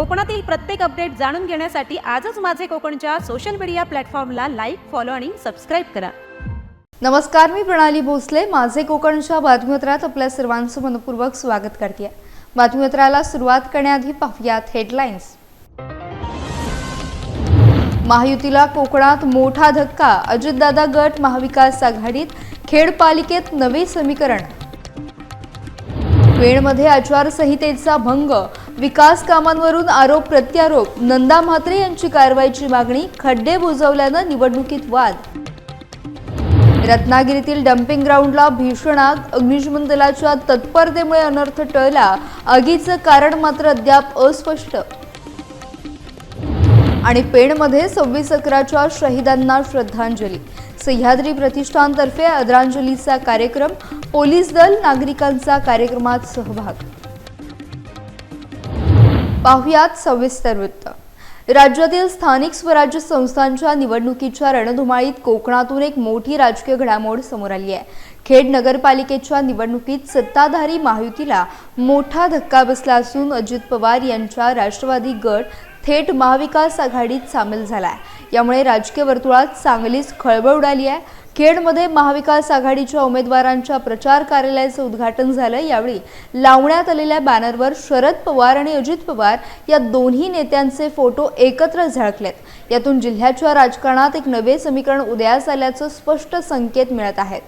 कोकणातील प्रत्येक अपडेट जाणून घेण्यासाठी आजच माझे कोकणच्या सोशल मीडिया प्लॅटफॉर्मला लाईक फॉलो आणि सबस्क्राईब करा. नमस्कार मी प्रणाली भोसले. माझे कोकणच्या बातमीपत्रात आपल्या सर्वांचं मनपूर्वक स्वागत करते. बातमीपत्राला सुरुवात करण्याआधी पाहूयात हेडलाईन्स महायुतीला कोकणात मोठा धक्का. अजितदादा गट महाविकास आघाडीत खेड पालिकेत नवे समीकरण. वेळमध्ये आचारसंहितेचा भंग. विकास कामांवरून आरोप प्रत्यारोप नंदा म्हात्रे यांची कारवाईची मागणी खड्डे बुजवल्यानं निवडणुकीत वाद. रत्नागिरीतील डम्पिंग ग्राउंडला भीषण आग अग्निशमन दलाच्या तत्परतेमुळे अनर्थ टळला आगीचं कारण मात्र अद्याप अस्पष्ट. आणि पेणमध्ये सव्वीस अकराच्या शहीदांना श्रद्धांजली. सह्याद्री प्रतिष्ठानतर्फे आदरांजलीचा कार्यक्रम पोलीस दल नागरिकांचा कार्यक्रमात सहभाग. पाहुयात सविस्तर वृत्त. राज्यातील स्थानिक स्वराज्य संस्थांच्या निवडणुकीच्या रणधुमाळीत कोकणातून एक मोठी राजकीय घडामोड समोर आली आहे. खेड नगरपालिकेच्या निवडणुकीत सत्ताधारी महायुतीला मोठा धक्का बसला असून अजित पवार यांच्या राष्ट्रवादी गट थेट महाविकास आघाडीत सामील झाला आहे यामुळे राजकीय वर्तुळात चांगलीच खळबळ उडाली आहे. खेडमध्ये महाविकास आघाडीच्या उमेदवारांच्या प्रचार कार्यालयाचं उद्घाटन झालं. यावेळी लावण्यात आलेल्या बॅनरवर शरद पवार आणि अजित पवार या दोन्ही नेत्यांचे फोटो एकत्र झळकलेत. यातून जिल्ह्याच्या राजकारणात एक नवे समीकरण उदयास आल्याचं स्पष्ट संकेत मिळत आहेत.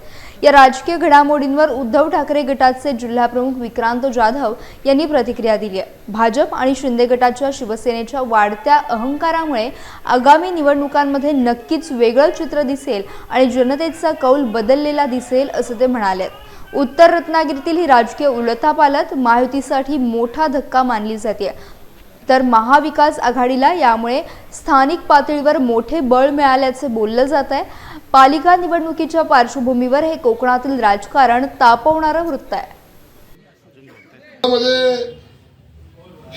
या राजकीय घडामोडींवर उद्धव ठाकरे गटाचे जिल्हाप्रमुख विक्रांत जाधव यांनी प्रतिक्रिया दिली आहे. भाजप आणि शिंदे गटाच्या शिवसेनेच्या वाढत्या अहंकारामुळे आगामी निवडणुकांमध्ये नक्कीच वेगळं चित्र दिसेल आणि जनतेचा कौल बदललेला दिसेल असं ते म्हणाले. उत्तर रत्नागिरीतील ही राजकीय उलथापालथ महायुतीसाठी मोठा धक्का मानली जाते. तर महाविकास आघाडीला यामुळे स्थानिक पातळीवर मोठे बळ मिळाल्याचे बोललं जात आहे. पालिका निवडणुकीच्या पार्श्वभूमीवर हे कोकणातील राजकारण तापवणारं वृत्त आहे.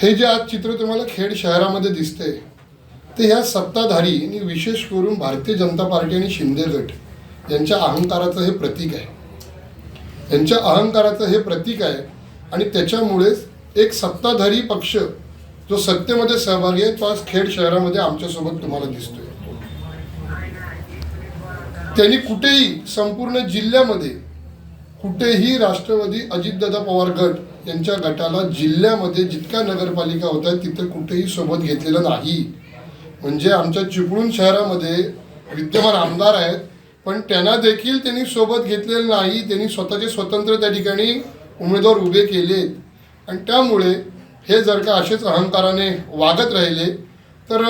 हे जे आज चित्र तुम्हाला खेड शहरामध्ये दिसते ते ह्या सत्ताधारी आणि विशेष करून भारतीय जनता पार्टी आणि शिंदे गट यांच्या अहंकाराचं हे प्रतीक आहे. यांच्या अहंकाराचं हे प्रतीक आहे आणि त्याच्यामुळेच एक सत्ताधारी पक्ष जो सत्तेमध्ये सहभागी आहे तो आज खेड शहरामध्ये आमच्यासोबत तुम्हाला दिसतोय. त्यांनी कुठेही संपूर्ण जिल्ह्यामध्ये कुठेही राष्ट्रवादी अजितदादा पवार गट यांच्या गटाला जिल्ह्यामध्ये जितक्या नगरपालिका होत आहेत तिथं कुठेही सोबत घेतलेलं नाही. म्हणजे आमच्या चिपळूण शहरामध्ये विद्यमान आमदार आहेत पण त्यांना देखील त्यांनी सोबत घेतलेलं नाही. त्यांनी स्वतःचे स्वतंत्र त्या ठिकाणी उमेदवार उभे केलेत. आणि त्यामुळे हे जर का असेच अहंकाराने वागत राहिले तर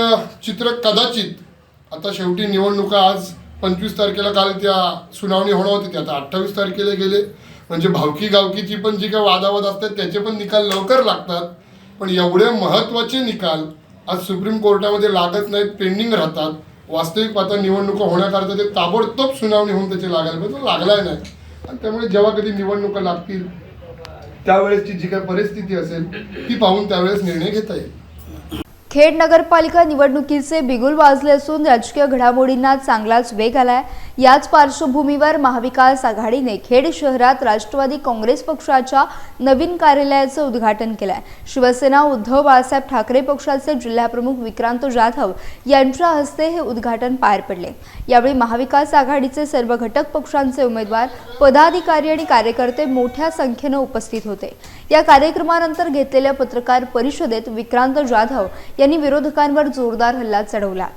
चित्र कदाचित आता शेवटी निवडणुका आज पंचवीस तारखेला काल त्या सुनावणी होणार होती ती आता अठ्ठावीस तारखेला गेले. म्हणजे भावकी गावकीची पण जी काही वादावाद असतात त्याचे पण निकाल लवकर लागतात. पण एवढे महत्त्वाचे निकाल आज सुप्रीम कोर्टामध्ये लागत नाहीत पेंडिंग राहतात. वास्तविक पाहता निवडणुका होण्याकरता ते ताबडतोब सुनावणी होऊन त्याचे लागायला पाहिजे तो लागलाय नाही. आणि त्यामुळे जेव्हा कधी निवडणुका लागतील त्यावेळेसची जी काही परिस्थिती असेल ती पाहून त्यावेळेस निर्णय घेता येईल. खेड नगरपालिका निवडणुकीचे बिगुल वाजले असून राजकीय घडामोडींना चांगलाच वेग आलाय. याच पार्श्वभूमीवर महाविकास आघाडीने खेड शहरात राष्ट्रवादी काँग्रेस पक्षाच्या नवीन कार्यालयाचं उद्घाटन केलंय. शिवसेना उद्धव बाळासाहेब ठाकरे पक्षाचे जिल्हाप्रमुख विक्रांत जाधव यांच्या हस्ते हे उद्घाटन पार पडले. यावेळी महाविकास आघाडीचे सर्व घटक पक्षांचे उमेदवार पदाधिकारी आणि कार्यकर्ते मोठ्या संख्येनं उपस्थित होते. या कार्यक्रमानंतर घेतलेल्या पत्रकार परिषदेत विक्रांत जाधव यांनी विरोधकांवर जोरदार हल्ला चढवला.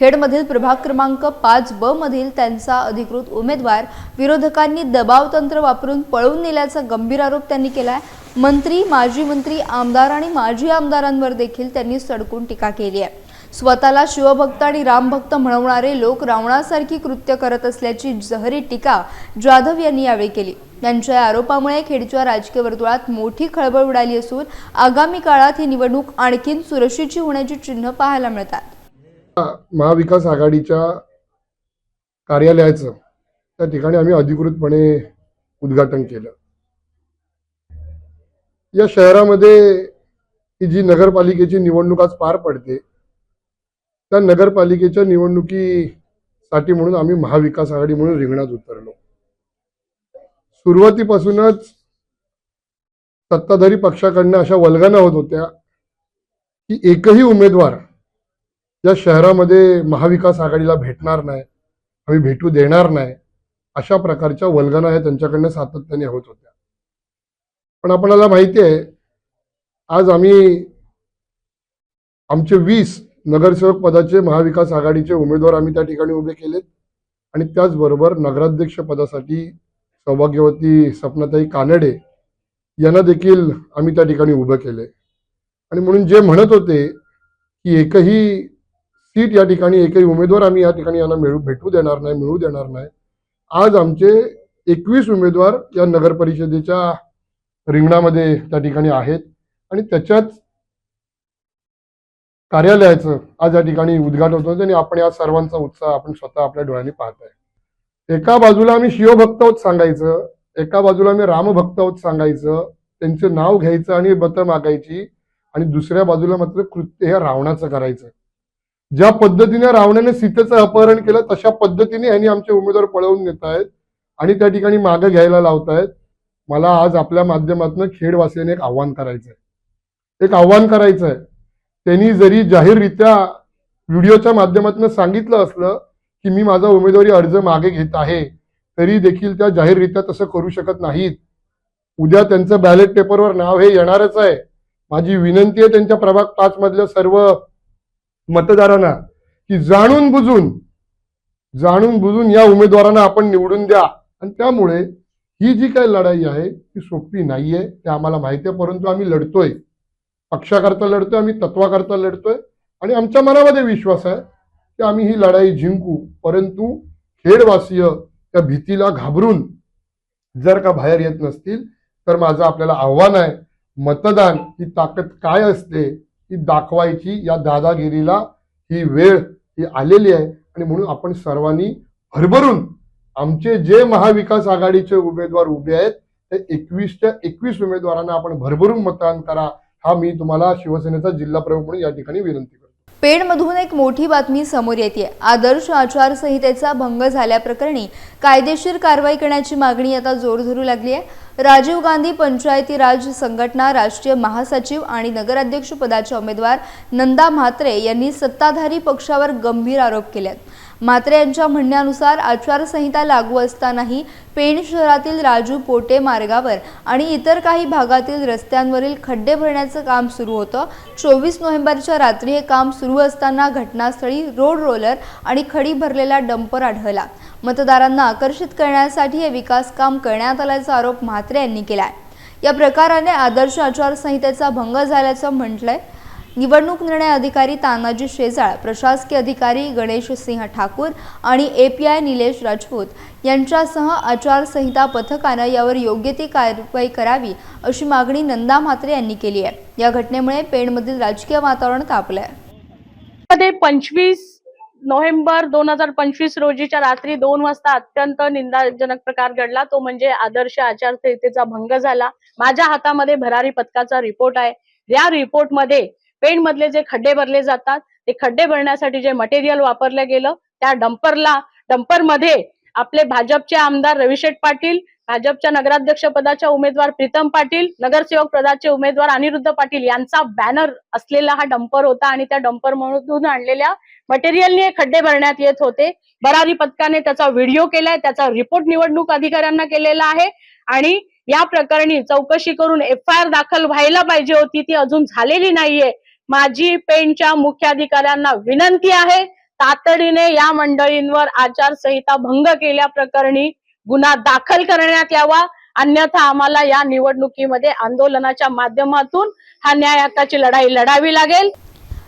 खेडमधील प्रभाग क्रमांक पाच ब मधील त्यांचा अधिकृत उमेदवार विरोधकांनी दबाव तंत्र वापरून पळवून नेल्याचा गंभीर आरोप त्यांनी केलाय. मंत्री माजी मंत्री आमदार आणि माजी आमदारांवर देखील त्यांनी सडकून टीका केली आहे. स्वतःला शिवभक्त आणि रामभक्त म्हणवणारे लोक रावणासारखी कृत्य करत असल्याची जहरी टीका जाधव यांनी यावेळी केली. त्यांच्या या आरोपामुळे खेडच्या राजकीय वर्तुळात मोठी खळबळ उडाली असून आगामी काळात ही निवडणूक आणखीन सुरक्षेची होण्याची चिन्ह पाहायला मिळतात. महाविकास आघाडीच्या कार्यालयाचं त्या ठिकाणी आम्ही अधिकृतपणे उद्घाटन केलं. या शहरामध्ये ही जी नगरपालिकेची निवडणूक आज पार पडते त्या नगरपालिकेच्या निवडणुकीसाठी म्हणून आम्ही महाविकास आघाडी म्हणून रिंगणात उतरलो. सुरुवातीपासूनच सत्ताधारी पक्षाकडनं अशा वल्गना होत होत्या की एकही उमेदवार या शहरामध्ये महाविकास आघाडीला भेटणार नाही आम्ही भेटू देणार नाही अशा प्रकारच्या वल्गना ह्या त्यांच्याकडनं सातत्याने होत होत्या. पण आपल्याला माहिती आहे आज आम्ही आमचे वीस नगरसेवक पदाचे महाविकास आघाडीचे उमेदवार आम्ही त्या ठिकाणी उभे केलेत. आणि त्याचबरोबर नगराध्यक्ष पदासाठी सौभाग्यवती सपनाताई कानडे यांना देखील आम्ही त्या ठिकाणी उभं केले. आणि म्हणून जे म्हणत होते की एकही सीट या ठिकाणी एकही उमेदवार आम्ही या ठिकाणी यांना मिळू भेटू देणार नाही मिळू देणार नाही. आज आमचे एकवीस उमेदवार या नगर परिषदेच्या रिंगणामध्ये त्या ठिकाणी आहेत. आणि त्याच्याच कार्यालयाचं आज या ठिकाणी उद्घाटन होतं आणि आपण या सर्वांचा उत्साह आपण स्वतः आपल्या डोळ्यांनी पाहताय एका बाजूला आम्ही शिवभक्त आहोत सांगायचं एका बाजूला आम्ही रामभक्त आहोत सांगायचं त्यांचं नाव घ्यायचं आणि मतं मागायची आणि दुसऱ्या बाजूला मात्र कृत्य हे रावणाचं करायचं. ज्या पद्धतीने रावणाने सीतेचं अपहरण केलं तशा पद्धतीने यांनी आमचे उमेदवार पळवून नेत आहेत आणि त्या ठिकाणी मागं घ्यायला लावतायत मला आज आपल्या माध्यमातून खेडवासियाने एक आव्हान करायचं आहे एक आव्हान करायचं आहे त्यांनी जरी जाहीररित्या व्हिडिओच्या माध्यमातून सांगितलं असलं की मी माझा उमेदवारी अर्ज मागे घेत आहे तरी देखील त्या जाहीररित्या तसं करू शकत नाहीत. उद्या त्यांचं बॅलेट पेपरवर नाव हे येणारच आहे. माझी विनंती आहे त्यांच्या प्रभाग पाच मधल्या सर्व मतदारांना की जाणून बुजून जाणून बुजून या उमेदवारांना आपण निवडून द्या. आणि त्यामुळे ही जी काही लढाई आहे ती सोपी नाहीये ते आम्हाला माहिती आहे परंतु आम्ही लढतोय. पक्षाकरता लढतोय आम्ही तत्वाकरता लढतोय. आणि आमच्या मनामध्ये विश्वास आहे की आम्ही ही लढाई जिंकू. परंतु खेडवासीय त्या भीतीला घाबरून जर का बाहेर येत नसतील तर माझं आपल्याला आव्हान आहे मतदान ही ताकद काय असते ही दाखवायची या दादागिरीला ही वेळ ही आलेली आहे. आणि म्हणून आपण सर्वांनी भरभरून आमचे जे महाविकास आघाडीचे उमेदवार उभे आहेत ते एकवीसच्या एकवीस उमेदवारांना आपण भरभरून मतदान करा. हा मी तुम्हाला शिवसेनेचा जिल्हा प्रमुख म्हणून या ठिकाणी विनंती करतो. पेणमधून एक मोठी बातमी समोर येते आदर्श आचारसंहितेचा भंग झाल्याप्रकरणी कायदेशीर कारवाई करण्याची मागणी आता जोर धरू लागली आहे. राजीव गांधी पंचायती राज संघटना राष्ट्रीय महासचिव आणि नगराध्यक्ष पदाचे उमेदवार नंदा म्हात्रे यांनी सत्ताधारी पक्षावर गंभीर आरोप केले आहेत मात्र यांच्या म्हणण्यानुसार आचारसंहिता लागू असतानाही पेण शहरातील राजू पोटे मार्गावर आणि इतर काही भागातील रस्त्यांवरील खड्डे भरण्याचं काम सुरू होतं. चोवीस नोव्हेंबरच्या रात्री हे काम सुरू असताना घटनास्थळी रोड रोलर आणि खडी भरलेला डंपर आढळला. मतदारांना आकर्षित करण्यासाठी हे विकास काम करण्यात आल्याचा आरोप म्हात्रे यांनी केला या प्रकाराने आदर्श आचारसंहितेचा भंग झाल्याचं म्हटलंय निवडणूक निर्णय अधिकारी तानाजी शेजाळ प्रशासकीय अधिकारी गणेश सिंह ठाकूर आणि एपीआय निलेश राजपूत यांच्यासह आचारसंहिता पथकानं यावर योग्य ती कारवाई करावी अशी मागणी नंदा म्हात्रे यांनी केली आहे. या घटनेमुळे पेणमधील राजकीय वातावरण तापलंय. मध्ये पंचवीस नोव्हेंबर दोन हजार पंचवीस रोजीच्या रात्री दोन वाजता अत्यंत निंदाजनक प्रकार घडला. तो म्हणजे आदर्श आचारसंहितेचा भंग झाला. माझ्या हातामध्ये भरारी पथकाचा रिपोर्ट आहे. या रिपोर्टमध्ये पेंट मधले जे खड्डे भरले जातात ते खड्डे भरण्यासाठी जे मटेरियल वापरलं गेलं त्या डंपरला डंपरमध्ये आपले भाजपचे आमदार रविशेठ पाटील भाजपच्या नगराध्यक्ष पदाच्या उमेदवार प्रीतम पाटील नगरसेवक पदाचे उमेदवार अनिरुद्ध पाटील यांचा बॅनर असलेला हा डंपर होता आणि त्या डंपर मधून आणलेल्या मटेरियलने हे खड्डे भरण्यात येत होते. बरारी पथकाने त्याचा व्हिडिओ केलाय त्याचा रिपोर्ट निवडणूक अधिकाऱ्यांना केलेला आहे आणि या प्रकरणी चौकशी करून एफ आय आर दाखल व्हायला पाहिजे होती ती अजून झालेली नाहीये. माझी पेणच्या मुख्याधिकाऱ्यांना विनंती आहे. तातडीने या मंडळींवर आचारसंहिता भंग केल्या प्रकरणी गुन्हा दाखल करण्यात यावा. अन्यथा आम्हाला या निवडणुकीमध्ये आंदोलनाच्या माध्यमातून हा न्याय हक्काची लढाई लढावी लागेल.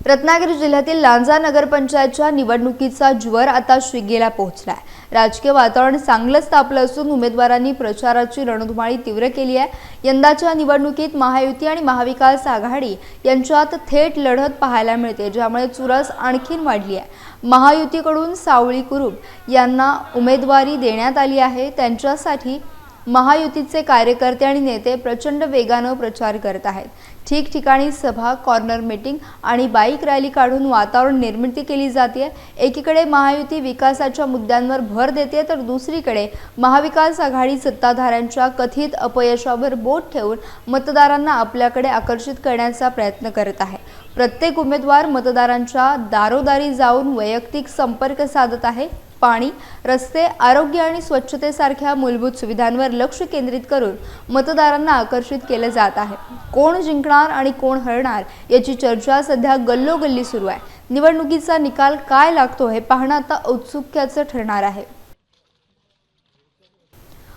रत्नागिरी जिल्ह्यातील लांजा नगरपंचायतच्या निवडणुकीचा ज्वर आता शिगेला पोहोचलाय. राजकीय वातावरण चांगलंच तापलं असून उमेदवारांनी प्रचाराची रणधुमाळी तीव्र केली आहे. यंदाच्या निवडणुकीत महायुती आणि महाविकास आघाडी यांच्यात थेट लढत पाहायला मिळते ज्यामुळे चुरस आणखीन वाढली आहे. महायुतीकडून सावळी कुरूप यांना उमेदवारी देण्यात आली आहे. त्यांच्यासाठी महायुतीचे कार्यकर्ते आणि नेते प्रचंड वेगानं प्रचार करत आहेत. ठिकठिकाणी सभा कॉर्नर मीटिंग आणि बाईक रॅली काढून वातावरण निर्मिती केली जाते एकीकडे महायुती विकासाच्या मुद्द्यांवर भर देते तर दुसरीकडे महाविकास आघाडी सत्ताधाऱ्यांच्या कथित अपयशावर बोट ठेवून मतदारांना आपल्याकडे आकर्षित करण्याचा प्रयत्न करत आहे. प्रत्येक उमेदवार मतदारांच्या दारोदारी जाऊन वैयक्तिक संपर्क साधत आहे. पाणी रस्ते आरोग्य आणि स्वच्छतेसारख्या मूलभूत सुविधांवर लक्ष केंद्रित करून मतदारांना आकर्षित केलं जात आहे. कोण जिंकणार आणि कोण हरणार याची चर्चा सध्या गल्लोगल्ली सुरू आहे. निवडणुकीचा निकाल काय लागतो हे पाहणं आता औत्सुक्याचं ठरणार आहे.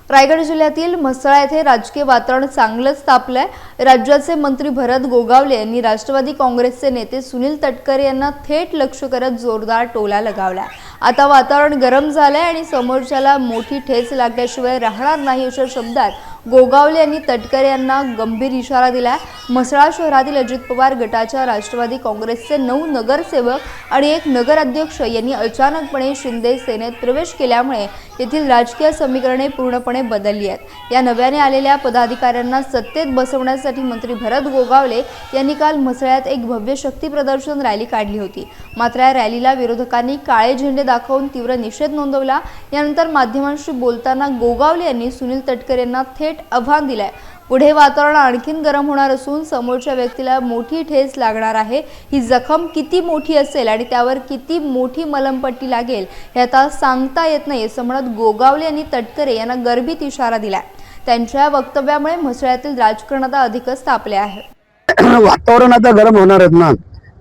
रायगड जिल्ह्यातील म्हसळा येथे राजकीय वातावरण चांगलंच तापलंय. राज्याचे मंत्री भरत गोगावले यांनी राष्ट्रवादी काँग्रेसचे नेते सुनील तटकरे यांना थेट लक्ष करत जोरदार टोला लगावला. आता वातावरण गरम झालंय आणि समोरच्याला मोठी ठेच लागल्याशिवाय राहणार नाही अशा शब्दात गोगावले यांनी तटकरे यांना गंभीर इशारा दिलाय. म्हसळा शहरातील अजित पवार गटाच्या राष्ट्रवादी काँग्रेसचे नऊ नगरसेवक आणि एक नगराध्यक्ष यांनी अचानकपणे शिंदे सेनेत प्रवेश केल्यामुळे येथील राजकीय समीकरणे पूर्णपणे बदलली आहेत. या नव्याने आलेल्या पदाधिकाऱ्यांना सत्तेत बसवण्यास करण्यासाठी मंत्री भरत गोगावले यांनी काल म्हसळ्यात एक भव्य शक्ती प्रदर्शन रॅली काढली होती. मात्र या रॅलीला विरोधकांनी काळे झेंडे दाखवून तीव्र निषेध नोंदवला. यानंतर माध्यमांशी बोलताना गोगावले यांनी सुनील तटकर यांना थेट आव्हान दिलंय. पुढे वातावरण आणखीन गरम होणार असून समोरच्या व्यक्तीला मोठी ठेस लागणार आहे. ही जखम किती मोठी असेल आणि त्यावर किती मोठी मलमपट्टी लागेल हे आता सांगता येत नाही असं म्हणत गोगावले यांनी तटकरे यांना गर्भित इशारा दिलाय. त्यांच्या वक्तव्यामुळे म्हसळ्यातील राजकारण आता अधिकच तापले आहे. वातावरण आता गरम आहेत ना?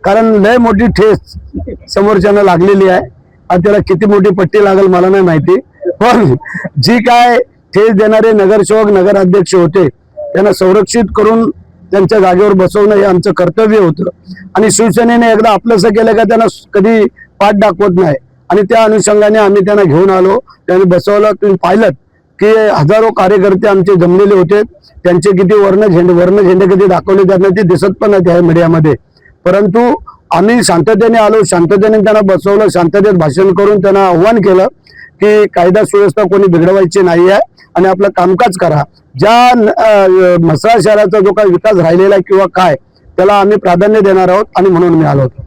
कारण लय मोठी ठेस समोरच्यानं लागलेली आहे. आणि त्याला किती मोठी पट्टी लागेल मला नाही माहिती. पण जी काय ठेस देणारे नगरसेवक नगराध्यक्ष होते त्यांना संरक्षित करून त्यांच्या जागेवर बसवणं हे आमचं कर्तव्य होतं. आणि शिवसेनेने एकदा आपलंसं केलं का त्यांना कधी पाठ दाखवत नाही. आणि त्या अनुषंगाने आम्ही त्यांना घेऊन आलो. त्यांनी बसवलं तुम्ही पाहिलं की हजारो कार्यकर्ते आमचे जमलेले होते. त्यांचे किती वर्ण झेंडे वर्ण झेंडे कधी दाखवले त्यांना ते दिसत पण नाही त्या मीडियामध्ये. परंतु आम्ही शांततेने आलो शांततेने त्यांना बसवलं शांततेत भाषण करून त्यांना आव्हान केलं की कायदा सुव्यवस्था कोणी बिघडवायची नाही आहे आणि आपलं कामकाज करा. ज्या म्हसळा शहराचा जो काही विकास राहिलेला आहे किंवा काय त्याला आम्ही प्राधान्य देणार आहोत आणि म्हणून मी आलो होतो.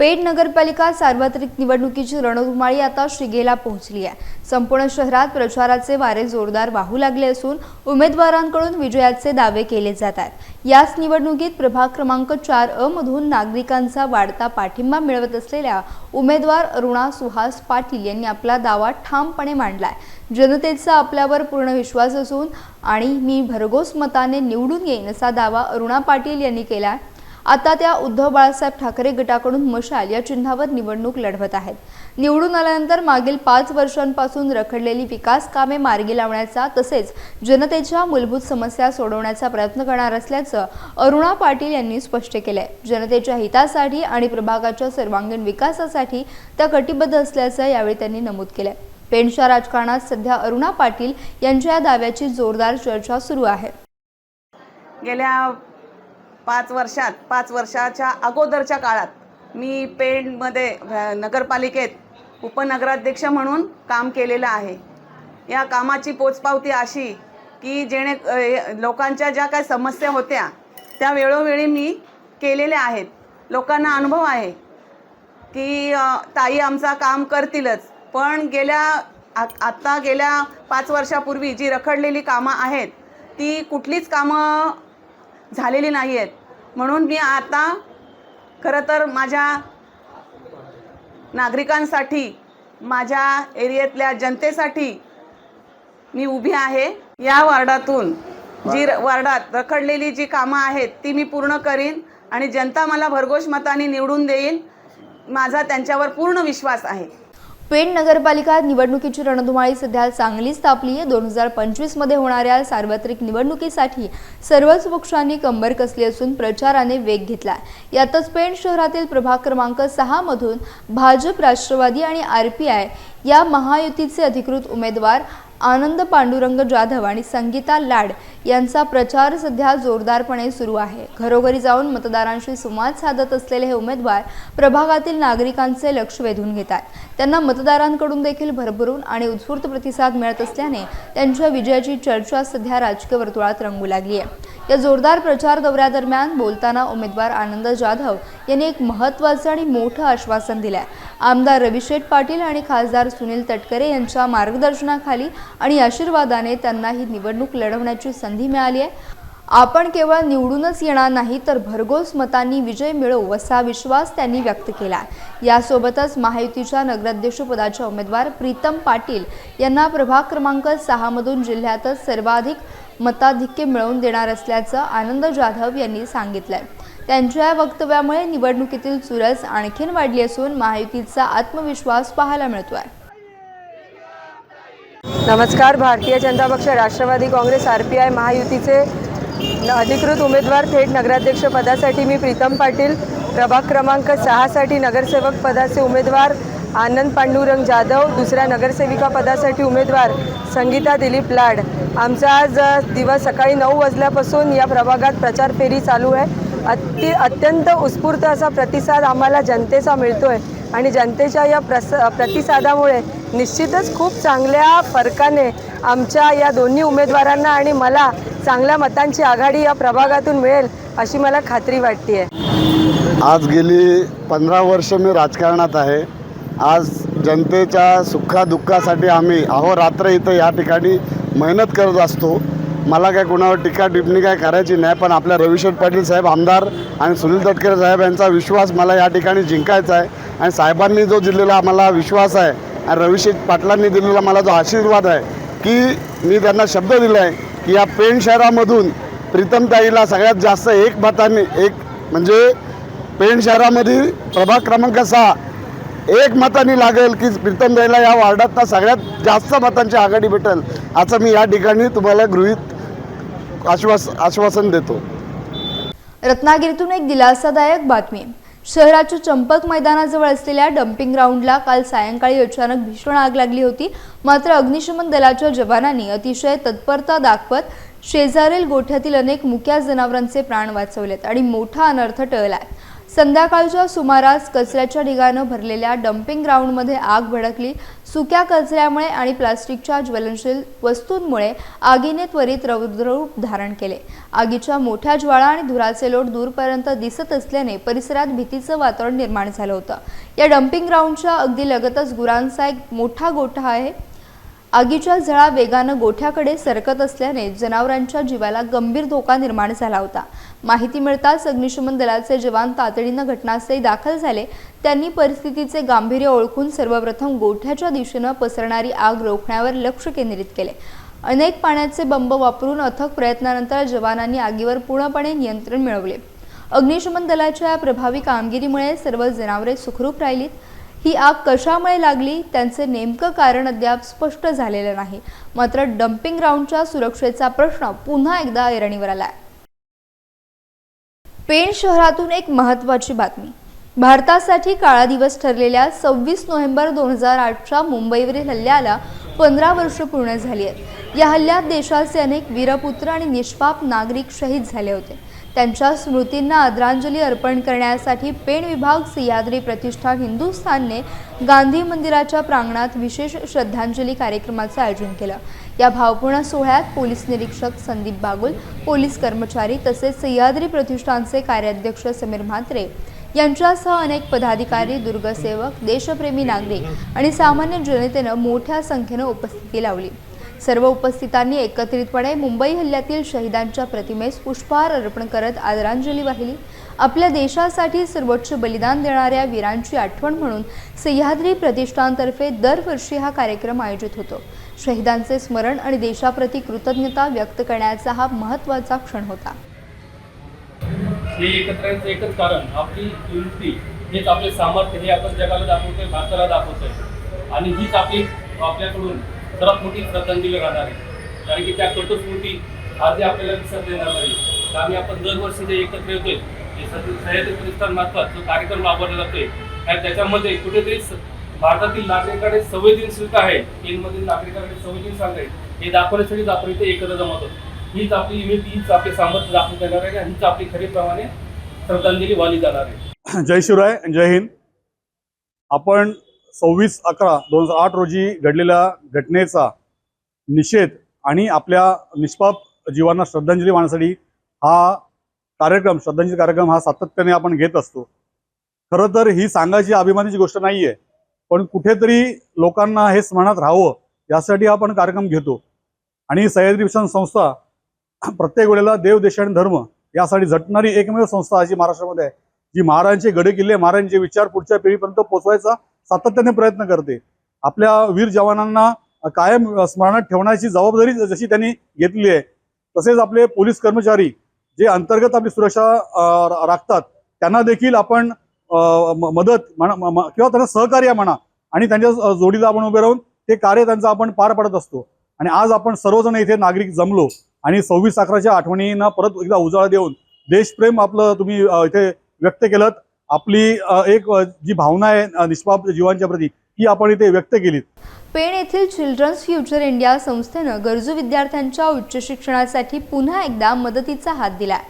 पेठ नगरपालिका सार्वत्रिक निवडणुकीची रणधुमाळी आता शिगेला पोहोचली आहे. संपूर्ण शहरात प्रचाराचे वारे जोरदार वाहू लागले असून उमेदवारांकडून विजयाचे दावे केले जात आहेत. याच निवडणुकीत प्रभाग क्रमांक चार अ मधून नागरिकांचा वाढता पाठिंबा मिळवत असलेल्या उमेदवार अरुणा सुहास पाटील यांनी आपला दावा ठामपणे मांडलाय. जनतेचा आपल्यावर पूर्ण विश्वास असून आणि मी भरघोस मताने निवडून येईन असा दावा अरुणा पाटील यांनी केला आहे आता त्या उद्धव बाळासाहेब ठाकरे गटाकडून मशाल या चिन्हावर निवडणूक लढवत आहेत. निवडून आल्यानंतर मागील पाच वर्षांपासून रखडलेली विकास कामे मार्गी लावण्याचा तसेच जनतेच्या मूलभूत समस्या सोडवण्याचा प्रयत्न करणार असल्याचं अरुणा पाटील यांनी स्पष्ट केलंय. जनतेच्या हितासाठी आणि प्रभागाच्या सर्वांगीण विकासासाठी त्या कटिबद्ध असल्याचं यावेळी त्यांनी नमूद केलंय. पेणच्या राजकारणात सध्या अरुणा पाटील यांच्या या दाव्याची जोरदार चर्चा सुरू आहे. गेल्या पाच वर्षात पाच वर्षाच्या अगोदरच्या काळात मी पेणमध्ये नगरपालिकेत उपनगराध्यक्ष म्हणून काम केलेलं आहे. या कामाची पोचपावती अशी की जेणे लोकांच्या ज्या काही समस्या होत्या त्या वेळोवेळी मी केलेल्या आहेत. लोकांना अनुभव आहे की ताई आमचा काम करतीलच पण गेल्या आ- आत्ता गेल्या पाच वर्षापूर्वी जी रखडलेली कामं आहेत ती कुठलीच कामं झालेली नाही आहेत म्हणून मी आता खरं तर माझ्या नागरिकांसाठी माझ्या एरियातल्या जनतेसाठी मी उभी आहे. या वार्डातून जी र- वार्डात रखडलेली जी कामं आहेत ती मी पूर्ण करीन आणि जनता मला भरघोष मताने निवडून देईल. माझा त्यांच्यावर पूर्ण विश्वास आहे. पेण नगरपालिका निवडणुकीची रणधुमाळी सध्या चांगलीच तापली आहे. दोन हजार पंचवीसमध्ये होणाऱ्या सार्वत्रिक निवडणुकीसाठी सर्वच पक्षांनी कंबर कसली असून प्रचाराने वेग घेतला यातच पेण शहरातील प्रभाग क्रमांक सहा मधून भाजप राष्ट्रवादी आणि आर पी आय या महायुतीचे अधिकृत उमेदवार आनंद पांडुरंग जाधव आणि संगीता लाड यांचा प्रचार सध्या जोरदारपणे सुरू आहे. घरोघरी जाऊन मतदारांशी संवाद साधत असलेले हे उमेदवार प्रभागातील नागरिकांचे लक्ष वेधून घेतात. त्यांना मतदारांकडून देखील भरभरून आणि उत्स्फूर्त प्रतिसाद मिळत असल्याने त्यांच्या विजयाची चर्चा सध्या राजकीय वर्तुळात रंगू लागली आहे. या जोरदार प्रचार दौऱ्यादरम्यान बोलताना उमेदवार आनंद जाधव यांनी एक महत्त्वाचं आणि मोठं आश्वासन दिलं आमदार रविशेठ पाटील आणि खासदार सुनील तटकरे यांच्या मार्गदर्शनाखाली आणि आशीर्वादाने त्यांना ही निवडणूक लढवण्याची संधी मिळाली आहे. आपण केवळ निवडूनच येणार नाही तर भरघोस मतांनी विजय मिळवू असा विश्वास त्यांनी व्यक्त केला यासोबतच महायुतीच्या नगराध्यक्षपदाच्या उमेदवार प्रीतम पाटील यांना प्रभाग क्रमांक सहामधून जिल्ह्यातच सर्वाधिक मताधिक्य मिळवून देणार असल्याचं आनंद जाधव यांनी सांगितलंय. त्यांच्या या वक्तव्यामुळे निवडणुकीतील चुरस आणखीन वाढली असून महायुतीचा आत्मविश्वास पाहायला मिळतोय. नमस्कार Bharatiya Janata Paksha Rashtrawadi Congress R P I महायुतीचे न- अधिकृत उमेदवार थेट नगराध्यक्ष पदासाठी मी प्रीतम पाटील. प्रभाग क्रमांक सहासाठी नगरसेवक पदाचे उमेदवार आनंद पांडुरंग जाधव. दुसऱ्या नगरसेविका पदासाठी उमेदवार संगीता दिलीप लाड. आमचा आज दिवस सकाळी नऊ वाजल्यापासून या प्रभागात प्रचार फेरी चालू आहे. अति अत्यंत उत्स्फूर्त असा प्रतिसाद आम्हाला जनतेचा मिळतो आहे आणि जनतेच्या या प्रस प्रतिसादामुळे निश्चितच खूप चांगल्या फरकाने आमच्या या दोन्ही उमेदवारांना आणि मला चांगल्या मतांची आघाडी या प्रभागातून मिळेल अशी मला खात्री वाटते आहे आज गेली पंधरा वर्ष मी राजकारणात आहे. आज जनतेच्या सुखादुःखासाठी आम्ही अहोरात्र इथं या ठिकाणी मेहनत करत असतो. मला काय कोणावर टीका टिप्पणी काय करायची नाही पण आपल्या रविशंकर पाटील साहेब आमदार आणि सुनील तटकरे साहेब यांचा विश्वास मला या ठिकाणी जिंकायचा आहे. आणि साहेबांनी जो दिलेला आम्हाला विश्वास आहे आणि रविशेठ पाटलांनी दिलेला मला जो आशीर्वाद आहे की मी त्यांना शब्द दिला आहे की या पेण शहरामधून प्रीतमताईला सगळ्यात जास्त एक मताने एक म्हणजे पेण शहरामध्ये प्रभाग क्रमांक सहा एक मताने लागेल की प्रीतमदाईला या वार्डात सगळ्यात जास्त मतांची आघाडी भेटेल असं मी या ठिकाणी तुम्हाला गृहित आश्वास आश्वासन देतो. रत्नागिरीतून एक दिलासादायक बातमी. शहराच्या चंपक मैदानाजवळ असलेल्या डम्पिंग ग्राउंडला काल सायंकाळी अचानक भीषण आग लागली होती. मात्र अग्निशमन दलाच्या जवानांनी अतिशय तत्परता दाखवत शेजारील गोठ्यातील अनेक मुक्या जनावरांचे प्राण वाचवलेत आणि मोठा अनर्थ टळलाय. संध्याकाळच्या सुमारास कचऱ्याच्या ढिगानं भरलेल्या डम्पिंग ग्राउंडमध्ये आग भडकली. सुक्या कचऱ्यामुळे आणि प्लास्टिकच्या ज्वलनशील वस्तूंमुळे आगीने त्वरित रौद्ररूप धारण केले. आगीच्या मोठ्या ज्वाळा आणि धुराचे लोट दूरपर्यंत दिसत असल्याने परिसरात भीतीचं वातावरण निर्माण झालं होतं. या डम्पिंग ग्राउंडच्या अगदी लगतच गुरांचा एक मोठा गोठा आहे. आगीच्या झळा वेगानं गोठ्याकडे सरकत असल्याने जनावरांच्या जीवाला गंभीर धोका निर्माण झाला होता. माहिती मिळताच अग्निशमन दलाचे जवान तातडीनं घटनास्थळी दाखल झाले. त्यांनी परिस्थितीचे गांभीर्य ओळखून सर्वप्रथम गोठ्याच्या दिशेनं पसरणारी आग रोखण्यावर लक्ष केंद्रित केले. अनेक पाण्याचे बंब वापरून अथक प्रयत्नानंतर जवानांनी आगीवर पूर्णपणे नियंत्रण मिळवले. अग्निशमन दलाच्या या प्रभावी कामगिरीमुळे सर्व जनावरे सुखरूप राहिलीत. ही आग कशामुळे लागली? त्यांचे नेमकं कारण अद्याप स्पष्ट झालेलं नाही. मात्र डम्पिंग ग्राउंडच्या सुरक्षेचा प्रश्न पुन्हा एकदा ऐरणीवर आलाय. पेण शहरातून एक महत्त्वाची बातमी. भारतासाठी काळा दिवस ठरलेल्या सव्वीस नोव्हेंबर दोन हजार आठच्या मुंबईवरील हल्ल्याला पंधरा वर्ष पूर्ण झाली आहेत. या हल्ल्यात देशाचे अनेक वीरपुत्र आणि निष्पाप नागरिक शहीद झाले होते. त्यांच्या स्मृतींना आदरांजली अर्पण करण्यासाठी पेण विभाग सह्याद्री प्रतिष्ठान हिंदुस्थानने गांधी मंदिराच्या प्रांगणात विशेष श्रद्धांजली कार्यक्रमाचं आयोजन केलं. या भावपूर्ण सोहळ्यात पोलीस निरीक्षक संदीप बागुल पोलीस कर्मचारी तसेच सह्याद्री प्रतिष्ठानचे कार्याध्यक्ष समीर म्हात्रे यांच्यासह अनेक पदाधिकारी दुर्गसेवक देशप्रेमी नागरिक आणि सामान्य जनतेनं मोठ्या संख्येनं उपस्थिती लावली. सर्व उपस्थितांनी एकत्रितपणे मुंबई हल्ल्यातील शहीदांच्या प्रतिमेस पुष्पहार अर्पण करत आदरांजली वाहिली. आपल्या देशासाठी सर्वोच्च बलिदान देणाऱ्या वीरांची आठवण म्हणून सह्याद्री प्रतिष्ठानतर्फे दरवर्षी हा कार्यक्रम आयोजित होतो. शहीदांचे स्मरण आणि देशाप्रती कृतज्ञता व्यक्त करण्याचा हा महत्त्वाचा क्षण होता. हे एकत्र एकच कारण आपली युनिटी हेच आपले सामर्थ्य हे आपण जगाला दाखवतोय भारताला दाखवतोय. आणि हीच आपली आपल्याकडून सर्वात मोठी श्रद्धांजली राहणार आहे. कारण की त्या कटू स्मृती आजही आपल्याला दिसत येणार नाही तर आम्ही आपण दरवर्षी जे एकत्र येतोय सह्याद्री प्रतिष्ठान मार्फत जो कार्यक्रम राबवला जातोय आणि त्याच्यामध्ये कुठेतरी भारतातील नागरिकांकडे संवेदनशीलता आहे. चीनमधील नागरिकांकडे संवेदनशीलता आहे हे दाखवण्यासाठी आपण इथे एकत्र जमवतो. होतो हीच आपली इमेज हीच आपली सामर्थ्य दाखवून देणार आहे आणि हीच आपली खरीप्रमाणे श्रद्धांजली वाली जाणार आहे. जय शिवराय जय हिंद. आपण सव्वीस अकरा दोन हजार आठ रोजी घडलेल्या घटनेचा निषेध आणि आपल्या निष्पाप जीवांना श्रद्धांजली वाहण्यासाठी हा कार्यक्रम श्रद्धांजली कार्यक्रम हा सातत्याने आपण घेत असतो. खरं तर ही सांगायची अभिमानाची गोष्ट नाही आहे पण कुठेतरी लोकांना हे स्मरणात राहावं यासाठी आपण कार्यक्रम घेतो. आणि सह्याद्री मिशन संस्था प्रत्येक वेळेला देव देश आणि धर्म यासाठी झटणारी एकमेव संस्था अशी महाराष्ट्रामध्ये आहे. जी महाराजांचे गडे किल्ले महाराजांचे विचार पुढच्या पिढीपर्यंत पोचवायचा सातत्याने प्रयत्न करते. आपल्या वीर जवानांना कायम स्मरणात ठेवण्याची जबाबदारी जशी त्यांनी घेतली आहे तसेच आपले पोलीस कर्मचारी जे अंतर्गत आपली सुरक्षा राखतात त्यांना देखील आपण मदत म्हणा किंवा त्यांना सहकार्य म्हणा आणि त्यांच्या जोडीला आपण उभे राहून ते कार्य त्यांचं आपण पार पाडत असतो. आणि आज आपण सर्वजण इथे नागरिक जमलो आणि सव्वीस अकराच्या आठवणींना परत एकदा उजाळा देऊन देशप्रेम आपलं तुम्ही इथे व्यक्त केलं आपली एक जी भावना आहे निष्पाप जीवांच्या प्रती ती आपण इथे व्यक्त केली पेण येथील चिल्ड्रन्स फ्युचर इंडिया संस्थेनं गरजू विद्यार्थ्यांच्या उच्च शिक्षणासाठी पुन्हा एकदा मदतीचा हात दिलाय.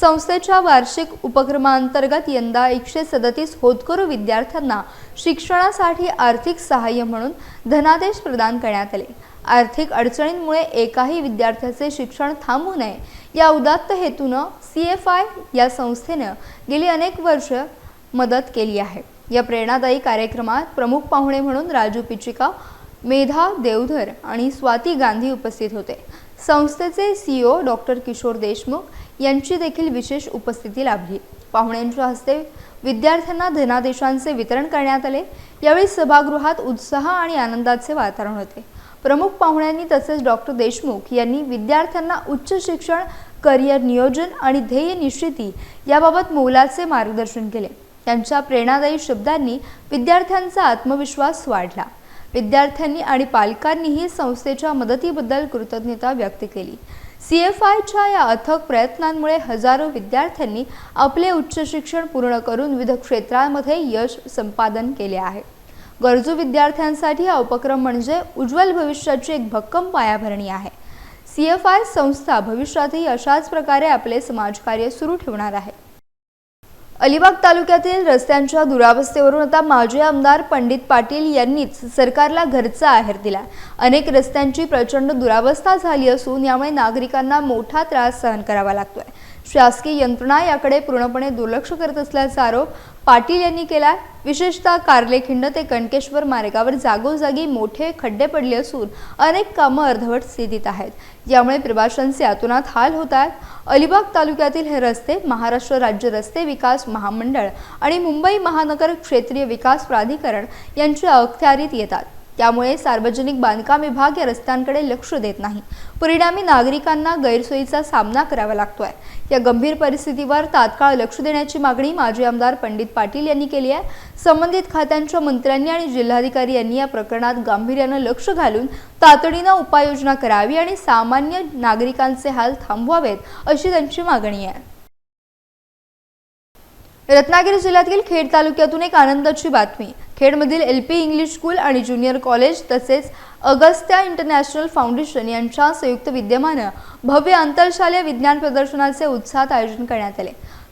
संस्थेच्या वार्षिक उपक्रमांतर्गत यंदा एकशे सदतीस होतकरू विद्यार्थ्यांना शिक्षणासाठी आर्थिक सहाय्य म्हणून धनादेश प्रदान करण्यात आले. आर्थिक अडचणींमुळे एकाही विद्यार्थ्याचे शिक्षण थांबू नये या उदात्त हेतूनं सी एफ आय या संस्थेनं गेली अनेक वर्ष मदत केली आहे. या प्रेरणादायी कार्यक्रमात प्रमुख पाहुणे म्हणून राजू पिचिका मेधा देवधर आणि स्वाती गांधी उपस्थित होते. संस्थेचे सीईओ डॉक्टर किशोर देशमुख यांची देखील विशेष उपस्थिती लाभली. पाहुण्यांच्या हस्ते विद्यार्थ्यांना धनादेशांचे वितरण करण्यात आले. यावेळी सभागृहात उत्साह आणि आनंदाचे वातावरण होते. प्रमुख पाहुण्यांनी तसेच डॉक्टर देशमुख यांनी विद्यार्थ्यांना उच्च शिक्षण करिअर नियोजन आणि ध्येय निश्चिती याबाबत मोलाचे मार्गदर्शन केले. त्यांच्या प्रेरणादायी शब्दांनी विद्यार्थ्यांचा आत्मविश्वास वाढला. विद्यार्थ्यांनी आणि पालकांनीही संस्थेच्या मदतीबद्दल कृतज्ञता व्यक्त केली. सी एफ आयच्या या अथक प्रयत्नांमुळे हजारो विद्यार्थ्यांनी आपले उच्च शिक्षण पूर्ण करून विविध क्षेत्रांमध्ये यश संपादन केले आहे. गरजू विद्यार्थ्यांसाठी हा उपक्रम म्हणजे उज्ज्वल भविष्याची एक भक्कम पायाभरणी आहे. सी एफ आय संस्था भविष्यातही अशाच प्रकारे आपले समाजकार्य सुरू ठेवणार आहे. अलिबाग तालुक्यातील रस्त्यांच्या दुरावस्थेवरून आता माजी आमदार पंडित पाटील यांनीच सरकारला घरचा आहेर दिला. अनेक रस्त्यांची प्रचंड दुरावस्था झाली असून यामुळे नागरिकांना मोठा त्रास सहन करावा लागतोय. शासकीय यंत्रणा याकडे पूर्णपणे दुर्लक्ष करत असल्याचा आरोप पाटील यांनी केला विशेषतः कार्लेखिंड ते कणकेश्वर मार्गावर जागोजागी मोठे खड्डे पडले असून अनेक कामं अर्धवट स्थितीत आहेत. यामुळे प्रवाशांचे अतोनात हाल होत आहेत अलिबाग तालुक्यातील हे रस्ते महाराष्ट्र राज्य रस्ते विकास महामंडळ आणि मुंबई महानगर क्षेत्रीय विकास प्राधिकरण यांच्या अखत्यारीत येतात. त्यामुळे सार्वजनिक बांधकाम विभाग या रस्त्यांकडे लक्ष देत नाही. परिणामी नागरिकांना गैरसोयीचा सामना करावा लागतोय. या गंभीर परिस्थितीवर तात्काळ लक्ष देण्याची मागणी माजी आमदार पंडित पाटील यांनी केली आहे. संबंधित खात्यांच्या मंत्र्यांनी आणि जिल्हाधिकारी यांनी या प्रकरणात गांभीर्यानं लक्ष घालून तातडीनं उपाययोजना करावी आणि सामान्य नागरिकांचे हाल थांबवावेत अशी त्यांची मागणी आहे. रत्नागिरी जिल्ह्यातील खेड तालुक्यातून एक आनंदाची बातमी. खेडमधील एल पी इंग्लिश स्कूल आणि ज्युनियर कॉलेज तसेच अगस्त्या इंटरनॅशनल फाउंडेशन यांच्या संयुक्त विद्यमानं भव्य आंतरशालेय विज्ञान प्रदर्शनाचे उत्साहात आयोजन करण्यात आले.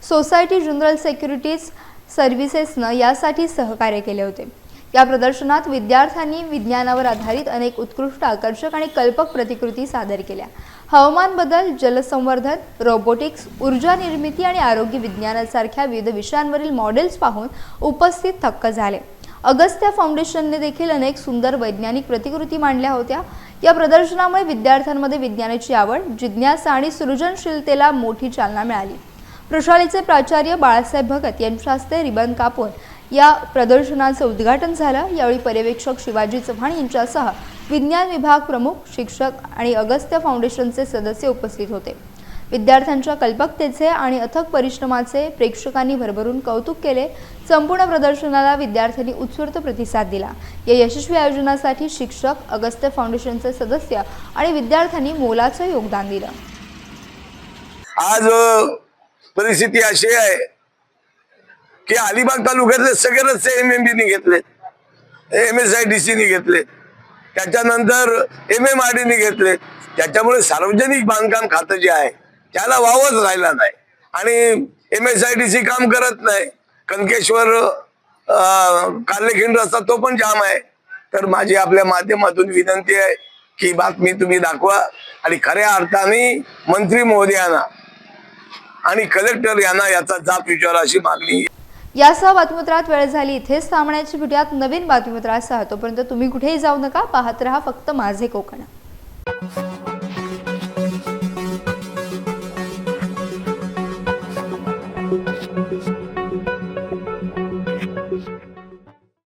सोसायटी जनरल सेक्युरिटीज सर्व्हिसेसनं यासाठी सहकार्य केले होते. या प्रदर्शनात विद्यार्थ्यांनी विज्ञानावर आधारित अनेक उत्कृष्ट आकर्षक आणि कल्पक प्रतिकृती सादर केल्या. हवामान बदल जलसंवर्धन रोबोटिक्स ऊर्जा निर्मिती आणि आरोग्य विज्ञानासारख्या विविध विषयांवरील मॉडेल्स पाहून उपस्थित थक्क झाले. अगस्त्या फाउंडेशनने देखील अनेक सुंदर वैज्ञानिक प्रतिकृती मांडल्या होत्या. या प्रदर्शनामुळे विद्यार्थ्यांमध्ये विज्ञानाची आवड जिज्ञासा आणि सृजनशीलतेला मोठी चालना मिळाली. प्रशालेचे प्राचार्य बाळासाहेब भगत यांच्या हस्ते रिबन कापून या प्रदर्शनाचं उद्घाटन झालं. यावेळी पर्यवेक्षक शिवाजी चव्हाण यांच्यासह विज्ञान विभाग प्रमुख शिक्षक आणि अगस्त्य फाउंडेशनचे सदस्य उपस्थित होते. विद्यार्थ्यांच्या कल्पकतेचे आणि अथक परिश्रमाचे प्रेक्षकांनी भरभरून कौतुक केले. संपूर्ण प्रदर्शनाला विद्यार्थ्यांनी उत्स्फूर्त प्रतिसाद दिला. या यशस्वी आयोजनासाठी शिक्षक अगस्त्य फाउंडेशनचे सदस्य आणि विद्यार्थ्यांनी मोलाचं योगदान दिलं. आज परिस्थिती अशी आहे की अलिबाग तालुक्यातले सगळे रस्ते एम एम डीने घेतले. एम एस आय डी सीने घेतले. त्याच्यानंतर एम एम आर डीने घेतले. त्याच्यामुळे सार्वजनिक बांधकाम खातं जे आहे त्याला वावच राहिला नाही. आणि M S I D C काम करत नाही. कनकेश्वर अं, कार्लेखिंड रस्ता तो पण जाम आहे. तर माझी आपल्या माध्यमातून विनंती आहे की बातमी तुम्ही दाखवा. आणि खऱ्या अर्थाने मंत्री महोदयांना आणि कलेक्टर यांना याचा जाप विचारा अशी मागणी यासह बातमीपत्रात वेळ झाली. इथेच थांबण्याची भेटूयात. नवीन बातमीपत्रासह तोपर्यंत तुम्ही कुठेही जाऊ नका. पाहत राहा फक्त माझे कोकण.